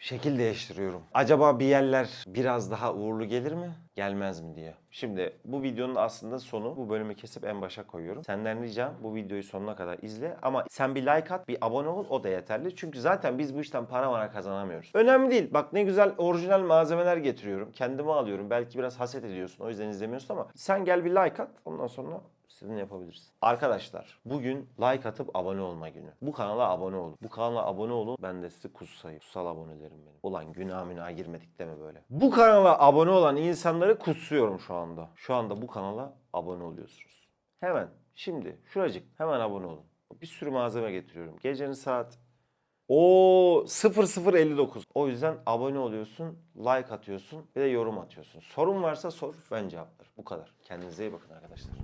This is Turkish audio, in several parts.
şekil değiştiriyorum. Acaba bir yerler biraz daha uğurlu gelir mi? Gelmez mi diye. Şimdi bu videonun aslında sonu bu bölümü kesip en başa koyuyorum. Senden ricam bu videoyu sonuna kadar izle ama sen bir like at, bir abone ol o da yeterli. Çünkü zaten biz bu işten para mara kazanamıyoruz. Önemli değil. Bak ne güzel orijinal malzemeler getiriyorum. Kendime alıyorum. Belki biraz haset ediyorsun. O yüzden izlemiyorsun ama sen gel bir like at. Ondan sonra istediğini yapabilirsin. Arkadaşlar bugün like atıp abone olma günü. Bu kanala abone olun. Bu kanala abone olun. Ben de sizi kutsayım. Kutsal abonelerim benim. Ulan günah münah girmedik deme böyle. Bu kanala abone olan insanları kutsuyorum şu anda. Şu anda bu kanala abone oluyorsunuz. Hemen şimdi şuracık hemen abone olun. Bir sürü malzeme getiriyorum. Gecenin saat o 0059. O yüzden abone oluyorsun, like atıyorsun bir de yorum atıyorsun. Sorun varsa sor, ben cevaplarım. Bu kadar. Kendinize iyi bakın arkadaşlar.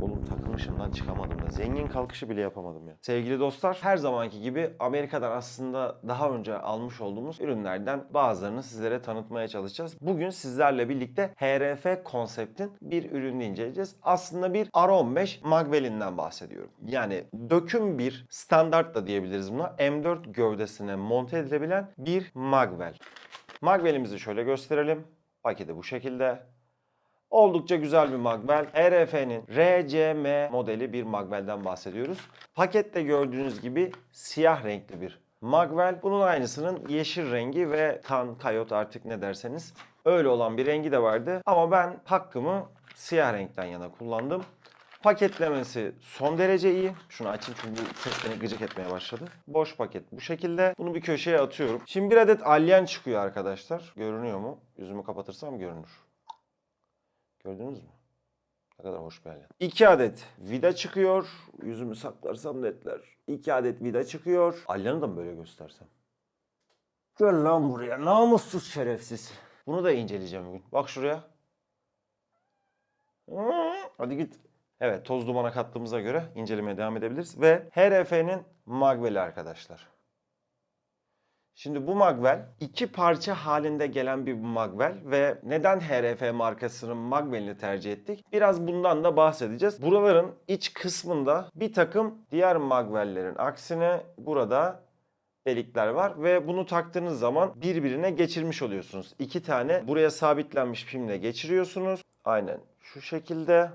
Oğlum takılmışımdan çıkamadım da. Zengin kalkışı bile yapamadım ya. Sevgili dostlar her zamanki gibi Amerika'dan aslında daha önce almış olduğumuz ürünlerden bazılarını sizlere tanıtmaya çalışacağız. Bugün sizlerle birlikte HRF konseptin bir ürünü inceleyeceğiz. Aslında bir R15 Magwell'inden bahsediyorum. Yani döküm bir standart da diyebiliriz buna. M4 gövdesine monte edilebilen bir Magwell. Magwell'imizi şöyle gösterelim. Paketi bu şekilde. Oldukça güzel bir Magwell. RF'nin RCM modeli bir Magwell'den bahsediyoruz. Pakette gördüğünüz gibi siyah renkli bir Magwell. Bunun aynısının yeşil rengi ve kan, kayot artık ne derseniz öyle olan bir rengi de vardı. Ama ben hakkımı siyah renkten yana kullandım. Paketlemesi son derece iyi. Şunu açayım çünkü bu ses beni gıcık etmeye başladı. Boş paket bu şekilde. Bunu bir köşeye atıyorum. Şimdi bir adet alyen çıkıyor arkadaşlar. Görünüyor mu? Yüzümü kapatırsam görünür. Gördünüz mü? Ne kadar hoş bir alien. İki adet vida çıkıyor. Yüzümü saklarsam netler. İki adet vida çıkıyor. Alyanı da mı böyle göstersem? Gel lan buraya. Namussuz şerefsiz. Bunu da inceleyeceğim bugün. Bak şuraya. Hadi git. Evet toz dumana kattığımıza göre incelemeye devam edebiliriz. Ve HRF'nin Magwell'i arkadaşlar. Şimdi bu Magwell iki parça halinde gelen bir Magwell ve neden HRF markasının Magwell'ini tercih ettik? Biraz bundan da bahsedeceğiz. Buraların iç kısmında bir takım diğer Magwell'lerin aksine burada delikler var ve bunu taktığınız zaman birbirine geçirmiş oluyorsunuz. İki tane buraya sabitlenmiş pimle geçiriyorsunuz. Aynen şu şekilde.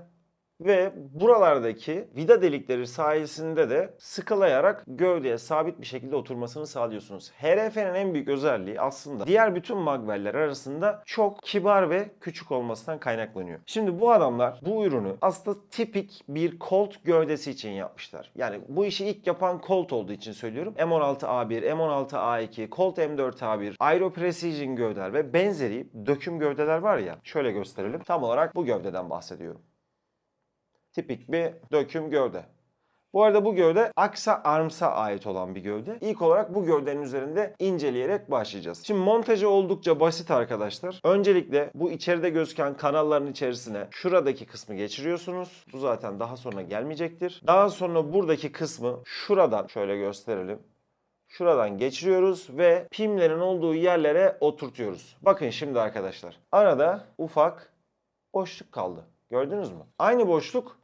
Ve buralardaki vida delikleri sayesinde de sıkılayarak gövdeye sabit bir şekilde oturmasını sağlıyorsunuz. HRF'nin en büyük özelliği aslında diğer bütün Magwell'ler arasında çok kibar ve küçük olmasından kaynaklanıyor. Şimdi bu adamlar bu ürünü aslında tipik bir Colt gövdesi için yapmışlar. Yani bu işi ilk yapan Colt olduğu için söylüyorum. M16A1, M16A2, Colt M4A1, Aero Precision gövdeler ve benzeri döküm gövdeler var ya. Şöyle gösterelim. Tam olarak bu gövdeden bahsediyorum tipik bir döküm gövde. Bu arada bu gövde Aksa Arms'a ait olan bir gövde. İlk olarak bu gövdenin üzerinde inceleyerek başlayacağız. Şimdi montajı oldukça basit arkadaşlar. Öncelikle bu içeride gözüken kanalların içerisine şuradaki kısmı geçiriyorsunuz. Bu zaten daha sonra gelmeyecektir. Daha sonra buradaki kısmı şuradan şöyle gösterelim. Şuradan geçiriyoruz ve pimlerin olduğu yerlere oturtuyoruz. Bakın şimdi arkadaşlar. Arada ufak boşluk kaldı. Gördünüz mü? Aynı boşluk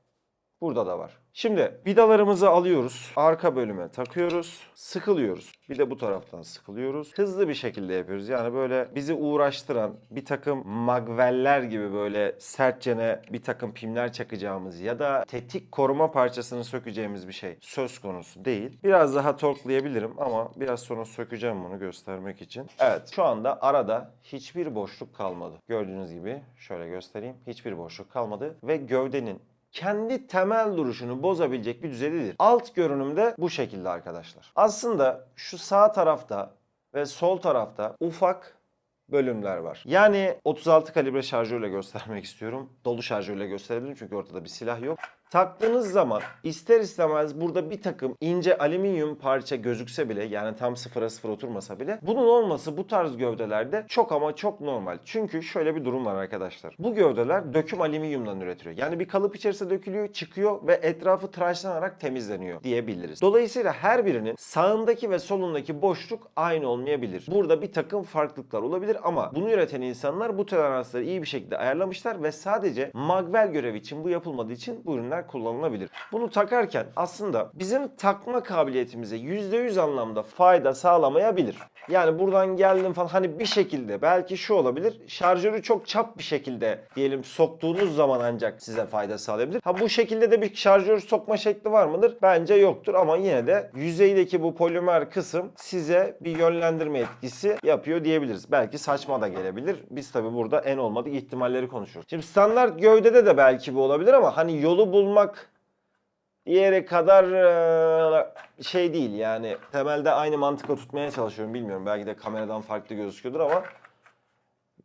burada da var. Şimdi vidalarımızı alıyoruz. Arka bölüme takıyoruz. Sıkılıyoruz. Bir de bu taraftan sıkılıyoruz. Hızlı bir şekilde yapıyoruz. Yani böyle bizi uğraştıran bir takım magveller gibi böyle sertçene bir takım pimler çakacağımız ya da tetik koruma parçasını sökeceğimiz bir şey söz konusu değil. Biraz daha torklayabilirim ama biraz sonra sökeceğim bunu göstermek için. Evet şu anda arada hiçbir boşluk kalmadı. Gördüğünüz gibi şöyle göstereyim. Hiçbir boşluk kalmadı ve gövdenin kendi temel duruşunu bozabilecek bir düzeydedir. Alt görünümde bu şekilde arkadaşlar. Aslında şu sağ tarafta ve sol tarafta ufak bölümler var. Yani 36 kalibre şarjörle göstermek istiyorum. Dolu şarjörle gösterebilirim çünkü ortada bir silah yok. Taktığınız zaman ister istemez burada bir takım ince alüminyum parça gözükse bile yani tam sıfıra sıfır oturmasa bile bunun olması bu tarz gövdelerde çok ama çok normal. Çünkü şöyle bir durum var arkadaşlar. Bu gövdeler döküm alüminyumdan üretiliyor. Yani bir kalıp içerisinde dökülüyor, çıkıyor ve etrafı tıraşlanarak temizleniyor diyebiliriz. Dolayısıyla her birinin sağındaki ve solundaki boşluk aynı olmayabilir. Burada bir takım farklılıklar olabilir ama bunu üreten insanlar bu toleransları iyi bir şekilde ayarlamışlar ve sadece Magwell görevi için bu yapılmadığı için bu ürünler olarak kullanılabilir. Bunu takarken aslında bizim takma kabiliyetimize %100 anlamda fayda sağlamayabilir. Yani buradan geldim falan hani bir şekilde belki şu olabilir. Şarjörü çok çap bir şekilde diyelim soktuğunuz zaman ancak size fayda sağlayabilir. Ha bu şekilde de bir şarjör sokma şekli var mıdır? Bence yoktur ama yine de yüzeydeki bu polimer kısım size bir yönlendirme etkisi yapıyor diyebiliriz. Belki saçma da gelebilir. Biz tabi burada en olmadık ihtimalleri konuşuyoruz. Şimdi standart gövdede de belki bu olabilir ama hani yolu bulmak diğeri kadar eee, şey değil. Yani temelde aynı mantıkla tutmaya çalışıyorum. Bilmiyorum belki de kameradan farklı gözüküyordur ama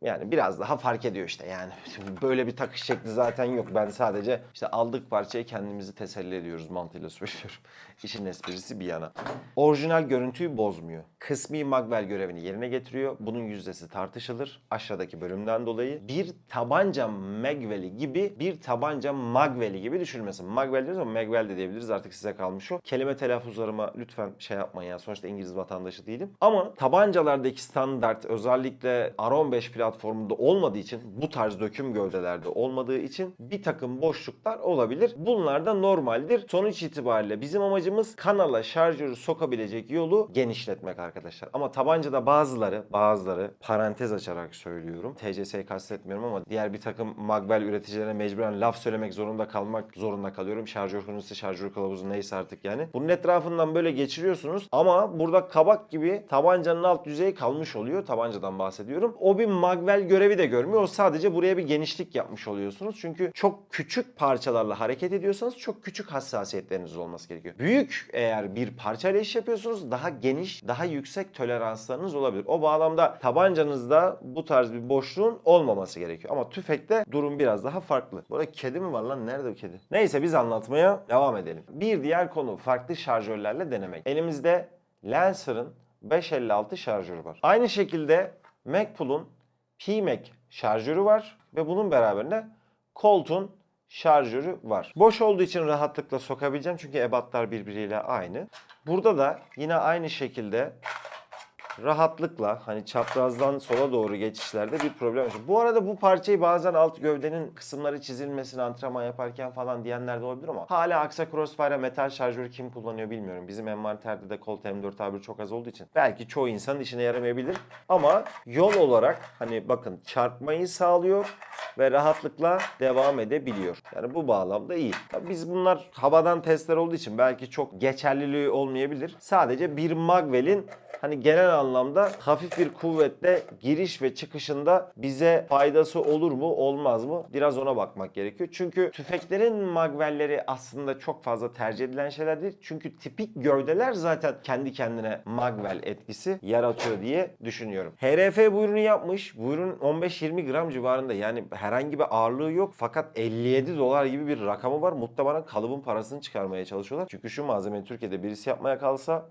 yani biraz daha fark ediyor işte yani. Böyle bir takış şekli zaten yok. Ben sadece işte aldık parçayı kendimizi teselli ediyoruz mantığıyla söylüyorum. İşin esprisi bir yana. Orijinal görüntüyü bozmuyor. Kısmi Magwell görevini yerine getiriyor. Bunun yüzdesi tartışılır. Aşağıdaki bölümden dolayı bir tabanca Magwell'i gibi bir tabanca Magwell'i gibi düşünülmesin. Magwell diyoruz ama Magwell de diyebiliriz. Artık size kalmış o. Kelime telaffuzlarıma lütfen şey yapmayın ya. Sonuçta İngiliz vatandaşı değilim. Ama tabancalardaki standart özellikle R15 platformunda olmadığı için bu tarz döküm gövdelerde olmadığı için bir takım boşluklar olabilir. Bunlar da normaldir. Sonuç itibariyle bizim amacımız kanala şarjörü sokabilecek yolu genişletmek arkadaşlar. Ama tabancada bazıları bazıları parantez açarak söylüyorum. TCS'yi kastetmiyorum ama diğer bir takım Magwell üreticilerine mecburen laf söylemek zorunda kalmak zorunda kalıyorum. Şarjör konusu, şarjör kılavuzu neyse artık yani. Bunun etrafından böyle geçiriyorsunuz ama burada kabak gibi tabancanın alt yüzeyi kalmış oluyor. Tabancadan bahsediyorum. O bir Magwell görevi de görmüyor. O sadece buraya bir genişlik yapmış oluyorsunuz. Çünkü çok küçük parçalarla hareket ediyorsanız çok küçük hassasiyetleriniz olması gerekiyor. Büyük eğer bir parçayla iş yapıyorsunuz daha geniş, daha yüksek toleranslarınız olabilir. O bağlamda tabancanızda bu tarz bir boşluğun olmaması gerekiyor. Ama tüfekte durum biraz daha farklı. Bu arada kedi mi var lan? Nerede o kedi? Neyse biz anlatmaya devam edelim. Bir diğer konu farklı şarjörlerle denemek. Elimizde Lancer'ın 556 şarjörü var. Aynı şekilde Macpool'un PMac şarjörü var ve bunun beraberinde Colt'un şarjörü var. Boş olduğu için rahatlıkla sokabileceğim çünkü ebatlar birbiriyle aynı. Burada da yine aynı şekilde rahatlıkla hani çaprazdan sola doğru geçişlerde bir problem yaşıyor. Bu arada bu parçayı bazen alt gövdenin kısımları çizilmesini antrenman yaparken falan diyenler de olabilir ama hala Aksa Crossfire'a metal şarjörü kim kullanıyor bilmiyorum. Bizim envanterde de Colt M4 A1 çok az olduğu için belki çoğu insanın işine yaramayabilir. Ama yol olarak hani bakın çarpmayı sağlıyor ve rahatlıkla devam edebiliyor. Yani bu bağlamda iyi. Tabii Biz bunlar havadan testler olduğu için belki çok geçerliliği olmayabilir. Sadece bir Magwell'in hani genel anlamda hafif bir kuvvetle giriş ve çıkışında bize faydası olur mu olmaz mı biraz ona bakmak gerekiyor. Çünkü tüfeklerin magvelleri aslında çok fazla tercih edilen şeyler değil. Çünkü tipik gövdeler zaten kendi kendine magvel etkisi yaratıyor diye düşünüyorum. HRF bu ürünü yapmış. Bu ürün 15-20 gram civarında yani herhangi bir ağırlığı yok fakat 57 dolar gibi bir rakamı var. Muhtemelen kalıbın parasını çıkarmaya çalışıyorlar. Çünkü şu malzemeyi Türkiye'de birisi yapmaya kalsa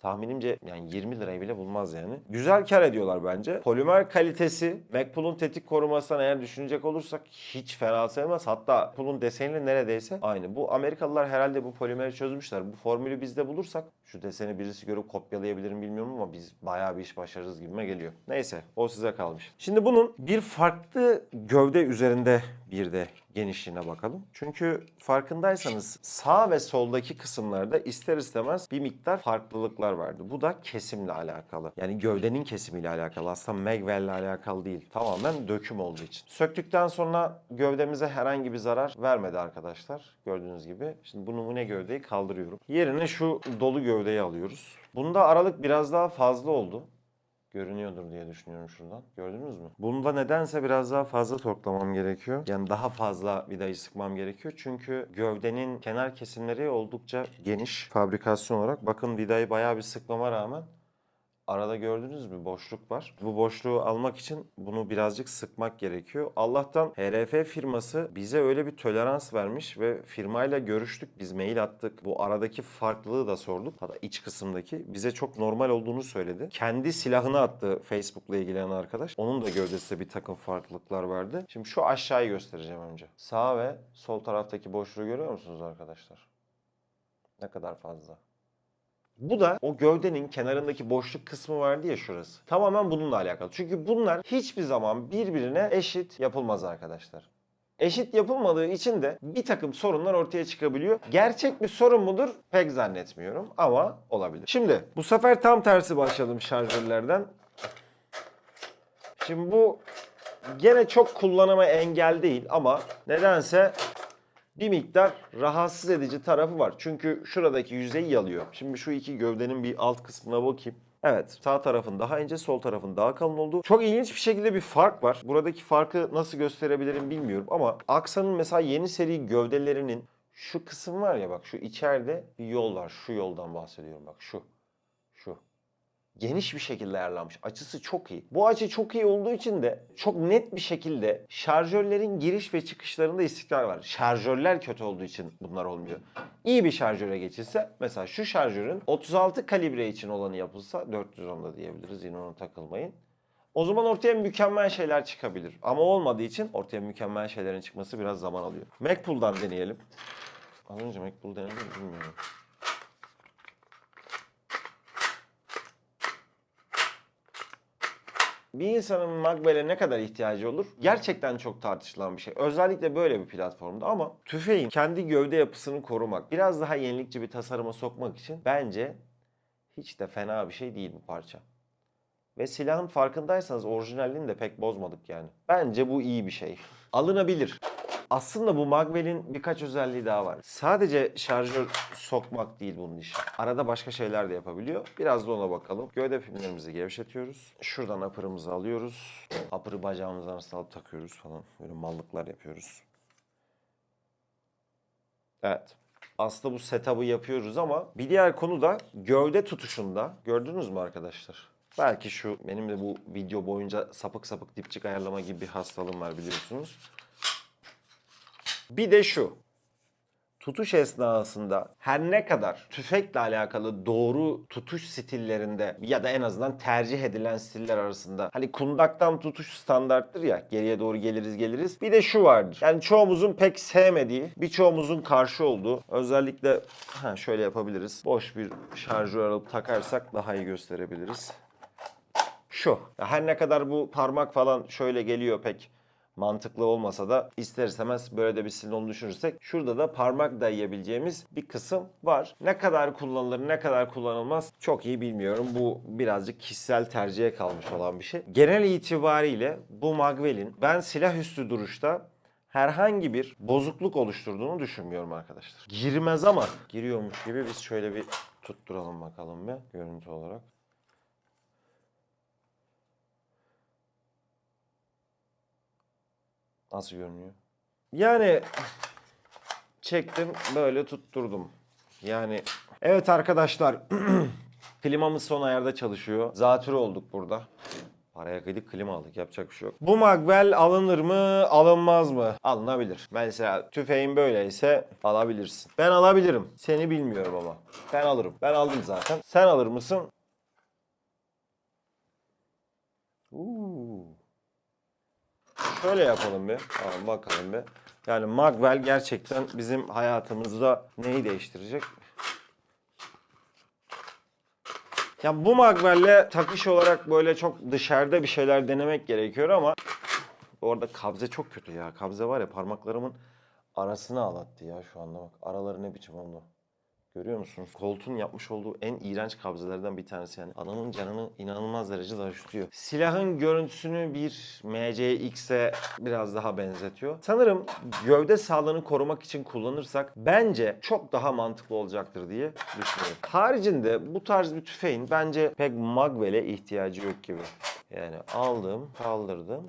Tahminimce yani 20 lirayı bile bulmaz yani. Güzel kar ediyorlar bence. Polimer kalitesi, Macpool'un tetik korumasından eğer düşünecek olursak hiç fena sayılmaz. Hatta Macpool'un deseniyle neredeyse aynı. Bu Amerikalılar herhalde bu polimeri çözmüşler. Bu formülü bizde bulursak şu deseni birisi görüp kopyalayabilir mi bilmiyorum ama biz bayağı bir iş başarırız gibime geliyor. Neyse o size kalmış. Şimdi bunun bir farklı gövde üzerinde bir de genişliğine bakalım. Çünkü farkındaysanız sağ ve soldaki kısımlarda ister istemez bir miktar farklılıklar vardı. Bu da kesimle alakalı. Yani gövdenin kesimiyle alakalı. Aslında Magwell ile alakalı değil. Tamamen döküm olduğu için. Söktükten sonra gövdemize herhangi bir zarar vermedi arkadaşlar. Gördüğünüz gibi. Şimdi bu numune gövdeyi kaldırıyorum. Yerine şu dolu gövdeyi alıyoruz. Bunda aralık biraz daha fazla oldu görünüyordur diye düşünüyorum şuradan. Gördünüz mü? Bunda nedense biraz daha fazla torklamam gerekiyor. Yani daha fazla vidayı sıkmam gerekiyor. Çünkü gövdenin kenar kesimleri oldukça geniş fabrikasyon olarak. Bakın vidayı bayağı bir sıkmama rağmen Arada gördünüz mü boşluk var. Bu boşluğu almak için bunu birazcık sıkmak gerekiyor. Allah'tan HRF firması bize öyle bir tolerans vermiş ve firmayla görüştük. Biz mail attık. Bu aradaki farklılığı da sorduk. Hatta iç kısımdaki bize çok normal olduğunu söyledi. Kendi silahını attı Facebook'la ilgilenen arkadaş. Onun da gövdesinde bir takım farklılıklar vardı. Şimdi şu aşağıyı göstereceğim önce. Sağ ve sol taraftaki boşluğu görüyor musunuz arkadaşlar? Ne kadar fazla. Bu da o gövdenin kenarındaki boşluk kısmı vardı ya şurası. Tamamen bununla alakalı. Çünkü bunlar hiçbir zaman birbirine eşit yapılmaz arkadaşlar. Eşit yapılmadığı için de bir takım sorunlar ortaya çıkabiliyor. Gerçek bir sorun mudur? Pek zannetmiyorum ama olabilir. Şimdi bu sefer tam tersi başladım şarjörlerden. Şimdi bu gene çok kullanıma engel değil ama nedense bir miktar rahatsız edici tarafı var. Çünkü şuradaki yüzeyi yalıyor. Şimdi şu iki gövdenin bir alt kısmına bakayım. Evet sağ tarafın daha ince sol tarafın daha kalın olduğu. Çok ilginç bir şekilde bir fark var. Buradaki farkı nasıl gösterebilirim bilmiyorum ama Aksa'nın mesela yeni seri gövdelerinin şu kısım var ya bak şu içeride bir yol var. Şu yoldan bahsediyorum bak. Şu geniş bir şekilde ayarlanmış. Açısı çok iyi. Bu açı çok iyi olduğu için de çok net bir şekilde şarjörlerin giriş ve çıkışlarında istikrar var. Şarjörler kötü olduğu için bunlar olmuyor. İyi bir şarjöre geçilse mesela şu şarjörün 36 kalibre için olanı yapılsa 410'da diyebiliriz yine ona takılmayın. O zaman ortaya mükemmel şeyler çıkabilir. Ama olmadığı için ortaya mükemmel şeylerin çıkması biraz zaman alıyor. Macpool'dan deneyelim. Az önce Macpool denedim mi bilmiyorum. Bir insanın Magwell'e ne kadar ihtiyacı olur? Gerçekten çok tartışılan bir şey. Özellikle böyle bir platformda ama tüfeğin kendi gövde yapısını korumak, biraz daha yenilikçi bir tasarıma sokmak için bence hiç de fena bir şey değil bu parça. Ve silahın farkındaysanız orijinalliğini de pek bozmadık yani. Bence bu iyi bir şey. Alınabilir. Aslında bu Magwell'in birkaç özelliği daha var. Sadece şarjör sokmak değil bunun işi. Arada başka şeyler de yapabiliyor. Biraz da ona bakalım. Gövde filmlerimizi gevşetiyoruz. Şuradan apırımızı alıyoruz. Apırı bacağımızdan arasına alıp takıyoruz falan. Böyle mallıklar yapıyoruz. Evet. Aslında bu setup'ı yapıyoruz ama bir diğer konu da gövde tutuşunda. Gördünüz mü arkadaşlar? Belki şu benim de bu video boyunca sapık sapık dipçik ayarlama gibi bir hastalığım var biliyorsunuz. Bir de şu. Tutuş esnasında her ne kadar tüfekle alakalı doğru tutuş stillerinde ya da en azından tercih edilen stiller arasında hani kundaktan tutuş standarttır ya geriye doğru geliriz geliriz. Bir de şu vardır. Yani çoğumuzun pek sevmediği, birçoğumuzun karşı olduğu özellikle ha şöyle yapabiliriz. Boş bir şarjör alıp takarsak daha iyi gösterebiliriz. Şu. Her ne kadar bu parmak falan şöyle geliyor pek mantıklı olmasa da ister istemez böyle de bir olduğunu düşünürsek şurada da parmak dayayabileceğimiz bir kısım var. Ne kadar kullanılır ne kadar kullanılmaz çok iyi bilmiyorum. Bu birazcık kişisel tercihe kalmış olan bir şey. Genel itibariyle bu Magwell'in ben silah üstü duruşta herhangi bir bozukluk oluşturduğunu düşünmüyorum arkadaşlar. Girmez ama giriyormuş gibi biz şöyle bir tutturalım bakalım bir görüntü olarak. Nasıl görünüyor? Yani çektim böyle tutturdum. Yani evet arkadaşlar klimamız son ayarda çalışıyor. Zatürre olduk burada. Paraya kıydık klima aldık yapacak bir şey yok. Bu Magwell alınır mı alınmaz mı? Alınabilir. Mesela tüfeğin böyleyse alabilirsin. Ben alabilirim. Seni bilmiyorum ama. Ben alırım. Ben aldım zaten. Sen alır mısın? Uuu. Şöyle yapalım bir. Tamam, bakalım bir. Yani Magwell gerçekten bizim hayatımızda neyi değiştirecek? Ya bu Magwell'le takış olarak böyle çok dışarıda bir şeyler denemek gerekiyor ama orada kabze çok kötü ya. Kabze var ya parmaklarımın arasını ağlattı ya şu anda bak. Araları ne biçim oldu. Görüyor musunuz? Colt'un yapmış olduğu en iğrenç kabzelerden bir tanesi yani. Adamın canını inanılmaz derecede acıtıyor. Silahın görüntüsünü bir MCX'e biraz daha benzetiyor. Sanırım gövde sağlığını korumak için kullanırsak bence çok daha mantıklı olacaktır diye düşünüyorum. Haricinde bu tarz bir tüfeğin bence pek Magwell'e ihtiyacı yok gibi. Yani aldım, kaldırdım.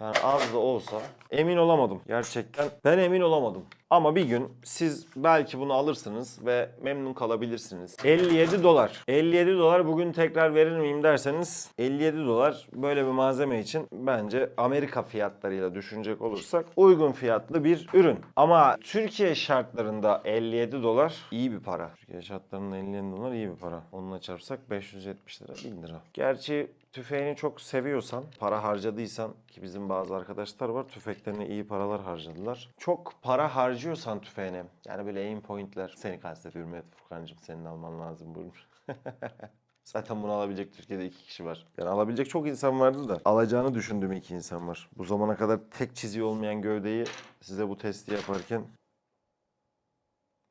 Yani az da olsa emin olamadım gerçekten. Ben emin olamadım. Ama bir gün siz belki bunu alırsınız ve memnun kalabilirsiniz. 57 dolar. 57 dolar bugün tekrar verir miyim derseniz 57 dolar böyle bir malzeme için bence Amerika fiyatlarıyla düşünecek olursak uygun fiyatlı bir ürün. Ama Türkiye şartlarında 57 dolar iyi bir para. Türkiye şartlarında 57 dolar iyi bir para. Onunla çarpsak 570 lira 1000 lira. Gerçi tüfeğini çok seviyorsan, para harcadıysan ki bizim bazı arkadaşlar var tüfeklerine iyi paralar harcadılar. Çok para harcıyorsan tüfeğine yani böyle aim pointler seni kastediyorum evet Furkan'cığım senin alman lazım buyurmuş. Zaten bunu alabilecek Türkiye'de iki kişi var. Yani alabilecek çok insan vardı da alacağını düşündüğüm iki insan var. Bu zamana kadar tek çiziği olmayan gövdeyi size bu testi yaparken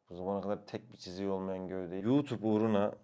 bu zamana kadar tek bir çiziği olmayan gövdeyi YouTube uğruna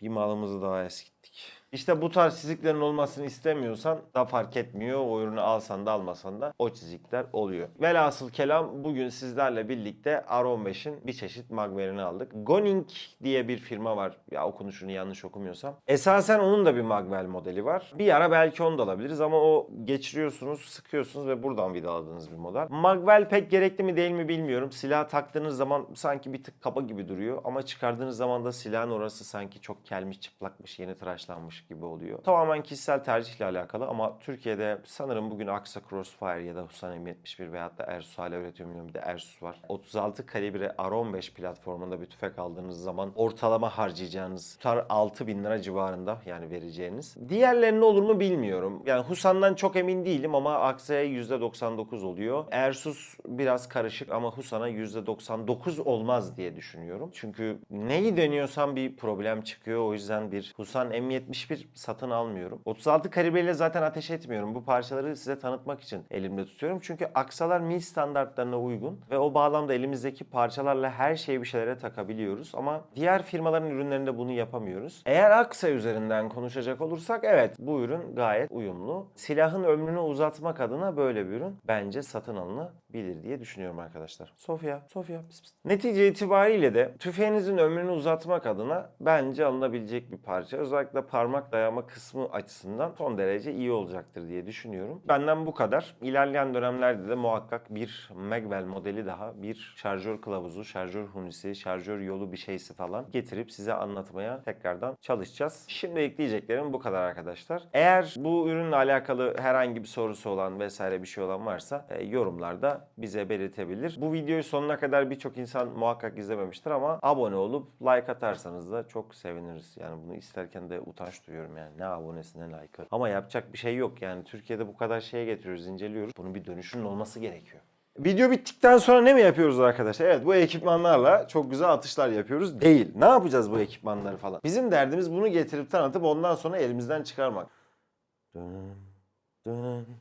bir malımızı daha eskittik. İşte bu tarz çiziklerin olmasını istemiyorsan da fark etmiyor. O ürünü alsan da almasan da o çizikler oluyor. Velhasıl kelam bugün sizlerle birlikte R15'in bir çeşit magverini aldık. Goning diye bir firma var. Ya okunuşunu yanlış okumuyorsam. Esasen onun da bir magvel modeli var. Bir ara belki onu da alabiliriz ama o geçiriyorsunuz, sıkıyorsunuz ve buradan vidaladığınız bir model. Magvel pek gerekli mi değil mi bilmiyorum. Silah taktığınız zaman sanki bir tık kaba gibi duruyor ama çıkardığınız zaman da silahın orası sanki çok kelmiş, çıplakmış, yeni tıraşlanmış gibi oluyor. Tamamen kişisel tercihle alakalı ama Türkiye'de sanırım bugün Aksa Crossfire ya da Husan M71 veyahut da Ersus hala üretiyor bilmiyorum bir de Ersus var. 36 kalibre R15 platformunda bir tüfek aldığınız zaman ortalama harcayacağınız tutar 6000 lira civarında yani vereceğiniz. Diğerlerinin olur mu bilmiyorum. Yani Husan'dan çok emin değilim ama Aksa'ya %99 oluyor. Ersus biraz karışık ama Husan'a %99 olmaz diye düşünüyorum. Çünkü neyi deniyorsam bir problem çıkıyor. O yüzden bir Husan M71 satın almıyorum. 36 kalibreyle zaten ateş etmiyorum. Bu parçaları size tanıtmak için elimde tutuyorum. Çünkü aksalar mil standartlarına uygun ve o bağlamda elimizdeki parçalarla her şeyi bir şeylere takabiliyoruz. Ama diğer firmaların ürünlerinde bunu yapamıyoruz. Eğer aksa üzerinden konuşacak olursak evet bu ürün gayet uyumlu. Silahın ömrünü uzatmak adına böyle bir ürün bence satın alınabilir diye düşünüyorum arkadaşlar. Sofya, Sofya. pıs pıs. Netice itibariyle de tüfeğinizin ömrünü uzatmak adına bence alınabilecek bir parça. Özellikle parmak dayama kısmı açısından son derece iyi olacaktır diye düşünüyorum. Benden bu kadar. İlerleyen dönemlerde de muhakkak bir Magwell modeli daha, bir şarjör kılavuzu, şarjör hunisi, şarjör yolu bir şeysi falan getirip size anlatmaya tekrardan çalışacağız. Şimdi ekleyeceklerim bu kadar arkadaşlar. Eğer bu ürünle alakalı herhangi bir sorusu olan vesaire bir şey olan varsa e, yorumlarda bize belirtebilir. Bu videoyu sonuna kadar birçok insan muhakkak izlememiştir ama abone olup like atarsanız da çok seviniriz. Yani bunu isterken de utanç duyuyorum yani. Ne abonesi ne like'ı. Ama yapacak bir şey yok yani. Türkiye'de bu kadar şeye getiriyoruz, inceliyoruz. Bunun bir dönüşünün olması gerekiyor. Video bittikten sonra ne mi yapıyoruz arkadaşlar? Evet bu ekipmanlarla çok güzel atışlar yapıyoruz. Değil. Ne yapacağız bu ekipmanları falan? Bizim derdimiz bunu getirip tanıtıp ondan sonra elimizden çıkarmak.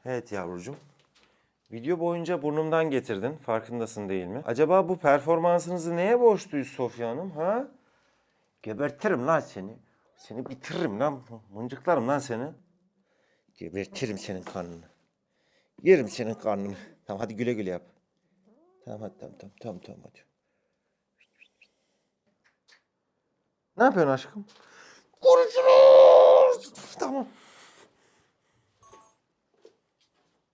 Evet yavrucuğum. Video boyunca burnumdan getirdin. Farkındasın değil mi? Acaba bu performansınızı neye borçluyuz Sofya Hanım? Ha? Gebertirim lan seni. Seni bitiririm lan. Mıncıklarım lan seni. Gebertirim senin karnını. Yerim senin karnını. Tamam hadi güle güle yap. Tamam hadi tamam tamam tamam tamam hadi. Ne yapıyorsun aşkım? Konuşuruz. Tamam.